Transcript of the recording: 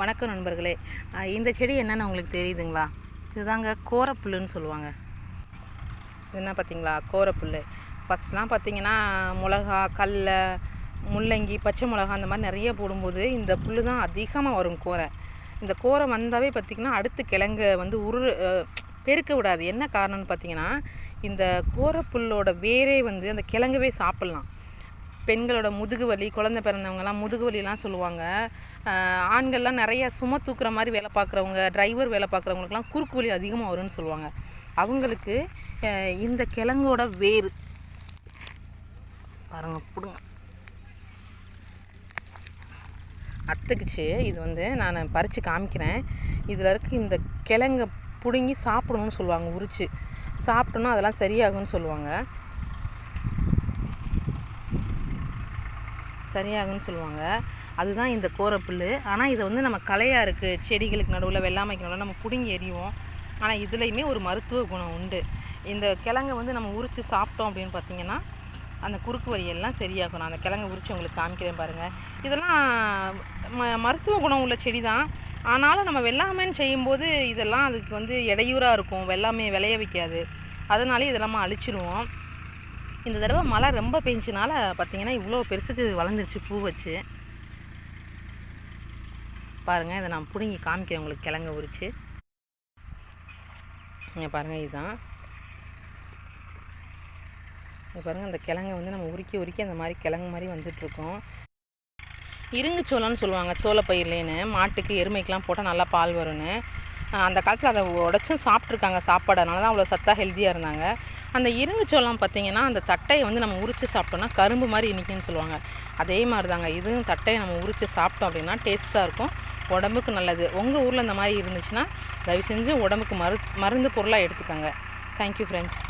வணக்கம் நண்பர்களே. இந்த செடி என்னன்னு உங்களுக்கு தெரியுதுங்களா? இதுதாங்க கோரப்புல்லுன்னு சொல்லுவாங்க. இது என்ன பார்த்தீங்களா கோரப்புல் ஃபஸ்ட்லாம் பார்த்தீங்கன்னா மிளகா கடல முள்ளங்கி பச்சை மிளகா அந்த மாதிரி நிறைய போடும்போது இந்த புல் தான் அதிகமாக வரும் கோரை. இந்த கோரை வந்தாவே பார்த்திங்கன்னா அடுத்து கிழங்கு வந்து உரு பெருக்க விடாது. என்ன காரணம்னு பார்த்தீங்கன்னா இந்த கோரப்புல்லோட வேரே வந்து அந்த கிழங்கவே சாப்பிட்லாம். பெண்களோட முதுகு வலி குழந்தை பிறந்தவங்கலாம் முதுகு வலிலாம் சொல்லுவாங்க. ஆண்கள்லாம் நிறைய சும தூக்குற மாதிரி வேலை பார்க்குறவங்க டிரைவர் வேலை பார்க்குறவங்களுக்குலாம் குறுக்கு வலி அதிகமாக வரும்னு சொல்லுவாங்க. அவங்களுக்கு இந்த கிழங்கோட வேர். பாருங்க பிடுங்க. அத்துக்குச்சு. இது வந்து நான் பறித்து காமிக்கிறேன். இதில் இருக்க இந்த கிழங்க பிடுங்கி சாப்பிடணும்னு சொல்லுவாங்க உரித்து சாப்பிட்டோன்னா அதெல்லாம் சரியாகும்னு சொல்லுவாங்க. சரியாகும்னு சொல்லுவாங்க. அதுதான் இந்த கோரப்புல் ஆனால் இதை வந்து நம்ம கலையாக இருக்குது செடிகளுக்கு நடுவில் வெள்ளாமைக்கு நடுவில் நம்ம பிடுங்கி எறிவோம். ஆனால் இதுலேயுமே ஒரு மருத்துவ குணம் உண்டு. இந்த கிழங்கை வந்து நம்ம உரித்து சாப்பிட்டோம் அப்படின்னு பார்த்தீங்கன்னா அந்த குறுக்கு வரியெல்லாம் எல்லாம் சரியாகும் நான் அந்த கிழங்கை உரித்து உங்களுக்கு காமிக்கிறேன் பாருங்கள் இதெல்லாம் ம மருத்துவ குணம் உள்ள செடி தான் ஆனாலும் நம்ம வெள்ளாமைன்னு செய்யும்போது இதெல்லாம் அதுக்கு வந்து இடையூறாக இருக்கும். வெள்ளாமையை விளைய வைக்காது. அதனாலே இதெல்லாம் அழிச்சிருவோம். இந்த தடவை மழை ரொம்ப பெஞ்சினால பார்த்தீங்கன்னா இவ்வளோ பெருசுக்கு வளர்ந்துருச்சு பூ வச்சு. பாருங்கள் இதை நான் பிடுங்கி காமிக்கிறேன் உங்களுக்கு கிழங்க உரிச்சு. இங்கே பாருங்கள் இதுதான். இங்கே பாருங்கள் அந்த கிழங்க வந்து நம்ம உரிக்கி உரிக்கி அந்த மாதிரி கிழங்கு மாதிரி வந்துட்டுருக்கோம். இருங்கு சோளம்னு சொல்லுவாங்க சோளப்பயிர்லேன்னு. மாட்டுக்கு எருமைக்கெலாம் போட்டால் நல்லா பால் வரும்னு. அந்த காலத்தில் அதை உடச்சும் சாப்பிட்ருக்காங்க சாப்பாடு. அதனால தான் அவ்வளோ சத்தாக ஹெல்த்தியாக இருந்தாங்க. அந்த இருங்கு சோளம் பார்த்தீங்கன்னா அந்த தட்டையை வந்து நம்ம உரித்து சாப்பிட்டோம்னா கரும்பு மாதிரி இனிக்குன்னு சொல்லுவாங்க. அதே மாதிரி தாங்க இதுவும் தட்டையை நம்ம உரித்து சாப்பிட்டோம் அப்படின்னா டேஸ்ட்டாக இருக்கும். உடம்புக்கு நல்லது. உங்கள் ஊரில் இந்த மாதிரி இருந்துச்சுன்னா தயவு செஞ்சு உடம்புக்கு மரு மருந்து பொருளாக எடுத்துக்கோங்க. Thank you friends